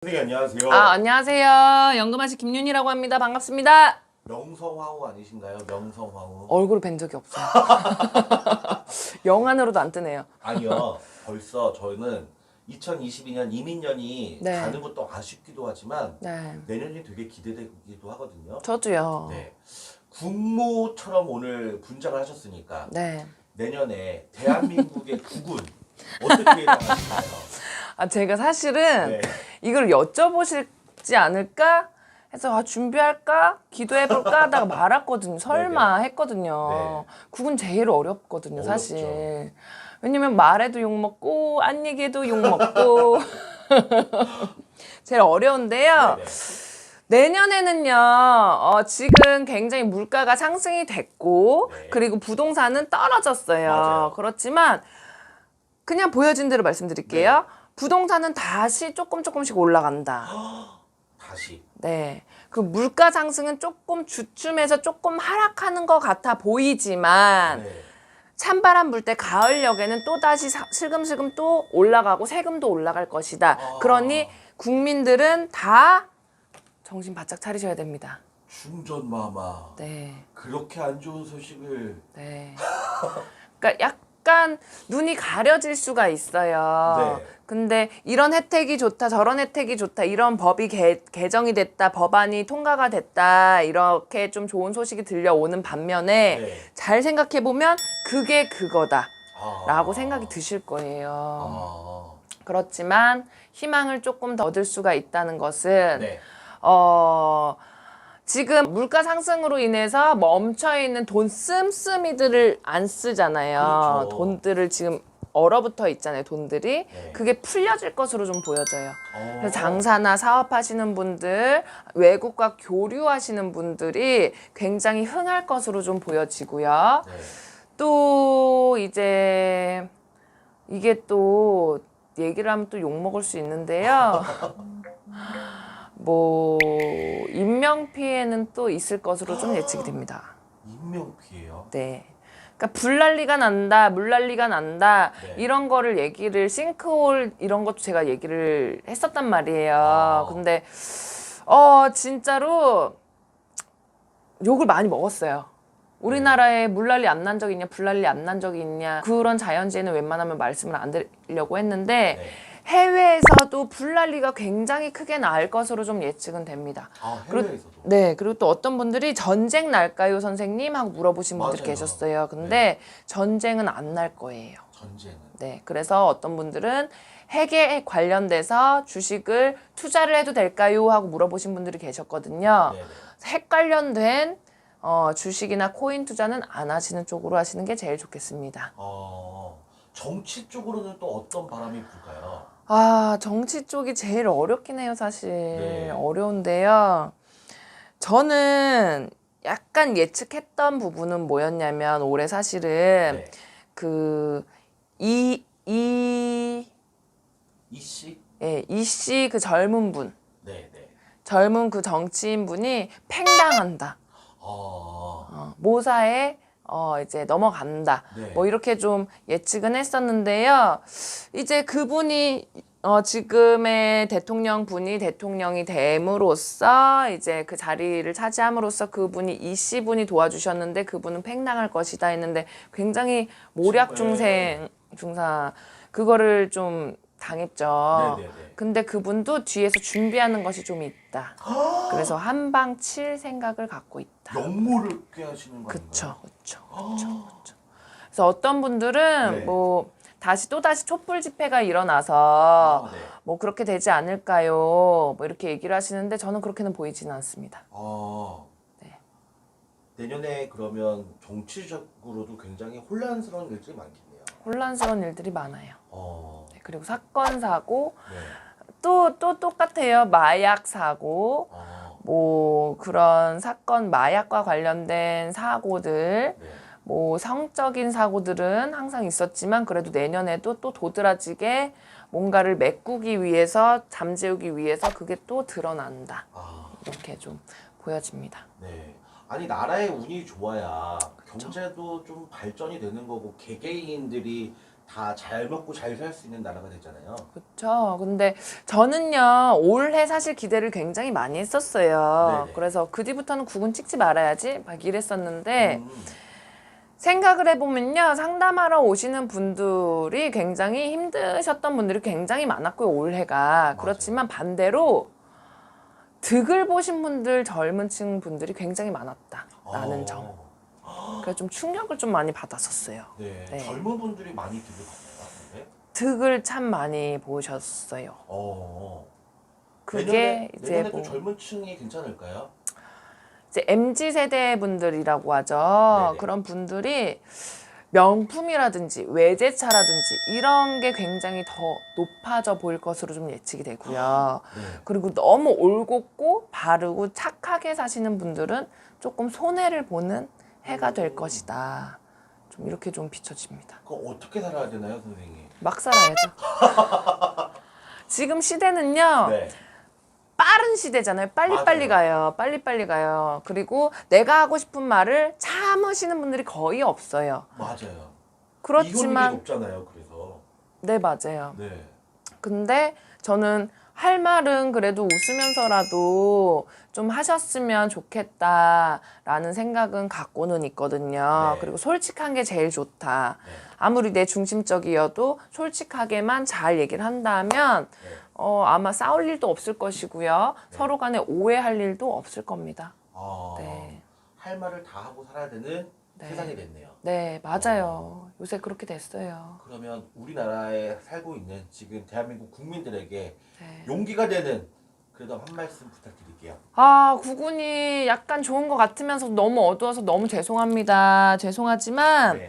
선생님 안녕하세요. 아, 안녕하세요. 연금아씨 김윤희라고 합니다. 반갑습니다. 명성황후 아니신가요? 명성황후. 얼굴 뵌 적이 없어요. 영안으로도 안 뜨네요. 아니요. 벌써 저희는 2022년 이민년이 네. 가는 것도 아쉽기도 하지만 네. 내년이 되게 기대되기도 하거든요. 저도요. 네. 국모처럼 오늘 분장을 하셨으니까 네. 내년에 대한민국의 국군 어떻게 나가실까요? 아, 제가 사실은 네. 이걸 여쭤보실지 않을까 해서 아, 준비할까? 기도해볼까? 하다가 말았거든요. 설마 했거든요. 네. 국은 제일 어렵거든요, 사실. 어렵죠. 왜냐면 말해도 욕 먹고, 안 얘기해도 욕 먹고. 제일 어려운데요. 네네. 내년에는요, 어, 지금 굉장히 물가가 상승이 됐고, 네. 그리고 부동산은 떨어졌어요. 맞아요. 그렇지만, 그냥 보여진 대로 말씀드릴게요. 네. 부동산은 다시 조금 조금씩 올라간다. 다시. 네. 그 물가 상승은 조금 주춤해서 조금 하락하는 것 같아 보이지만, 네. 찬바람 불 때 가을녘에는 또 다시 슬금슬금 또 올라가고 세금도 올라갈 것이다. 아. 그러니 국민들은 다 정신 바짝 차리셔야 됩니다. 충전마마. 네, 그렇게 안 좋은 소식을 네. 그러니까 약 간 눈이 가려질 수가 있어요. 네. 근데 이런 혜택이 좋다, 저런 혜택이 좋다, 이런 법이 개, 개정이 됐다, 법안이 통과가 됐다, 이렇게 좀 좋은 소식이 들려오는 반면에 네. 잘 생각해 보면 그게 그거다. 아. 라고 생각이 드실 거예요. 아. 그렇지만 희망을 조금 더 얻을 수가 있다는 것은 네. 어 지금 물가 상승으로 인해서 멈춰 있는 돈 씀씀이들을 안 쓰잖아요. 그렇죠. 돈들을 지금 얼어붙어 있잖아요. 돈들이 네. 그게 풀려질 것으로 좀 보여져요. 어. 그래서 장사나 사업하시는 분들, 외국과 교류하시는 분들이 굉장히 흥할 것으로 좀 보여지고요. 네. 또 이제 이게 또 얘기를 하면 또 욕 먹을 수 있는데요. 뭐 인명 피해는 또 있을 것으로 좀 예측이 됩니다. 인명 피해요. 네. 그러니까 불난리가 난다, 물난리가 난다 네. 이런 거를 얘기를 싱크홀 이런 것도 제가 얘기를 했었단 말이에요. 아. 근데 어 진짜로 욕을 많이 먹었어요. 우리나라에 물난리 안 난 적이 있냐, 불난리 안 난 적이 있냐 그런 자연재해는 웬만하면 말씀을 안 드리려고 했는데 네. 해외에서도 불난리가 굉장히 크게 날 것으로 좀 예측은 됩니다. 아 그리고- 해외에서도. 네, 그리고 또 어떤 분들이 전쟁 날까요, 선생님? 하고 물어보신 분들 맞아요. 계셨어요. 근데 전쟁은 안 날 거예요. 전쟁은. 네, 그래서 어떤 분들은 핵에 관련돼서 주식을 투자를 해도 될까요? 하고 물어보신 분들이 계셨거든요. 네네. 핵 관련된 어, 주식이나 코인 투자는 안 하시는 쪽으로 하시는 게 제일 좋겠습니다. 어 정치 쪽으로는 또 어떤 바람이 불까요? 아, 정치 쪽이 제일 어렵긴 해요, 사실. 네. 어려운데요. 저는 약간 예측했던 부분은 뭐였냐면 올해 사실은 네. 그 이, 이, 이씨. 예, 이씨 그 젊은 분, 네 네. 젊은 그 정치인 분이 팽당한다. 아. 어, 모사에 어, 이제 넘어간다. 네. 뭐 이렇게 좀 예측은 했었는데요. 이제 그분이 어, 지금의 대통령 분이 대통령이 됨으로써 이제 그 자리를 차지함으로써 그분이 이씨 분이 도와주셨는데 그분은 팽당할 것이다 했는데 굉장히 모략 중생 중사 그거를 좀 당했죠. 네네네. 근데 그분도 뒤에서 준비하는 것이 좀 있다. 그래서 한 방 칠 생각을 갖고 있다. 역모를 꾀하시는 거 그쵸? 그쵸, 그쵸. 그래서 어떤 분들은 네. 뭐 다시 또 다시 촛불 집회가 일어나서 아, 네. 뭐 그렇게 되지 않을까요? 뭐 이렇게 얘기를 하시는데 저는 그렇게는 보이지는 않습니다. 아. 네. 내년에 그러면 정치적으로도 굉장히 혼란스러운 일들이 많겠네요. 혼란스러운 일들이 많아요. 어. 네, 그리고 사건 사고 네. 또또 똑같아요. 마약 사고 아. 뭐 그런 사건 마약과 관련된 사고들 네. 뭐 성적인 사고들은 항상 있었지만 그래도 내년에도 또 도드라지게 뭔가를 메꾸기 위해서 잠재우기 위해서 그게 또 드러난다 아. 이렇게 좀 보여집니다. 네. 아니 나라의 운이 좋아야 경제도 좀 발전이 되는 거고 개개인들이 다 잘 먹고 잘 살 수 있는 나라가 되잖아요. 그렇죠. 근데 저는요 올해 사실 기대를 굉장히 많이 했었어요. 네네. 그래서 그 뒤부터는 국은 찍지 말아야지 막 이랬었는데 음, 생각을 해보면요 상담하러 오시는 분들이 굉장히 힘드셨던 분들이 굉장히 많았고요 올해가 그렇지만 반대로 득을 보신 분들 젊은 층 분들이 굉장히 많았다라는 어, 점. 그래서 좀 충격을 좀 많이 받았었어요. 네, 네. 젊은 분들이 많이 들을 봤나요? 근데? 득을 참 많이 보셨어요. 어. 그게 내년에, 이제 내년에 뭐 또 젊은 층이 괜찮을까요? 이제 MZ 세대 분들이라고 하죠. 네네. 그런 분들이 명품이라든지 외제차라든지 이런 게 굉장히 더 높아져 보일 것으로 좀 예측이 되고요. 네. 그리고 너무 올곧고 바르고 착하게 사시는 분들은 조금 손해를 보는 해가 될 것이다. 좀 이렇게 좀 비춰집니다. 그거 어떻게 살아야 되나요, 선생님? 막 살아야죠. 지금 시대는요. 네. 빠른 시대잖아요. 빨리빨리 가요. 빨리 빨리 가요. 그리고 내가 하고 싶은 말을 참으시는 분들이 거의 없어요. 맞아요. 그렇지만 이혼율이 높잖아요. 그래서. 네, 맞아요. 네. 근데 저는 할 말은 그래도 웃으면서라도 좀 하셨으면 좋겠다라는 생각은 갖고는 있거든요. 네. 그리고 솔직한 게 제일 좋다. 네. 아무리 내 중심적이어도 솔직하게만 잘 얘기를 한다면 네. 어, 아마 싸울 일도 없을 것이고요. 서로 간에 오해할 일도 없을 겁니다. 아, 네. 할 말을 다 하고 살아야 되는 네. 세상이 됐네요. 네, 맞아요. 요새 그렇게 됐어요. 그러면 우리나라에 살고 있는 지금 대한민국 국민들에게 네. 용기가 되는 그래도 한 말씀 부탁드릴게요. 아, 구군이 약간 좋은 것 같으면서 너무 어두워서 너무 죄송합니다. 죄송하지만 네.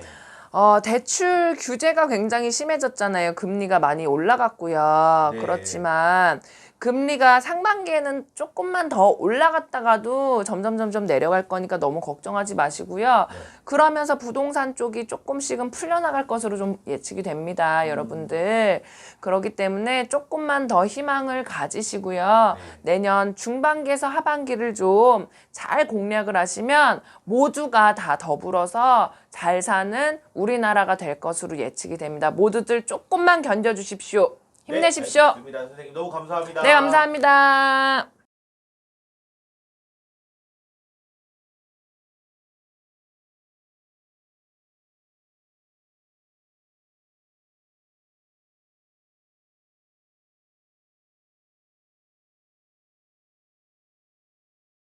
어, 대출 규제가 굉장히 심해졌잖아요. 금리가 많이 올라갔고요. 네. 그렇지만 금리가 상반기에는 조금만 더 올라갔다가도 점점 점점 내려갈 거니까 너무 걱정하지 마시고요. 네. 그러면서 부동산 쪽이 조금씩은 풀려나갈 것으로 좀 예측이 됩니다, 음. 여러분들. 그렇기 때문에 조금만 더 희망을 가지시고요. 네. 내년 중반기에서 하반기를 좀 잘 공략을 하시면 모두가 다 더불어서 잘 사는 우리나라가 될 것으로 예측이 됩니다. 모두들 조금만 견뎌주십시오. 힘내십시오. 네, 알겠습니다. 선생님 너무 감사합니다. 네, 감사합니다.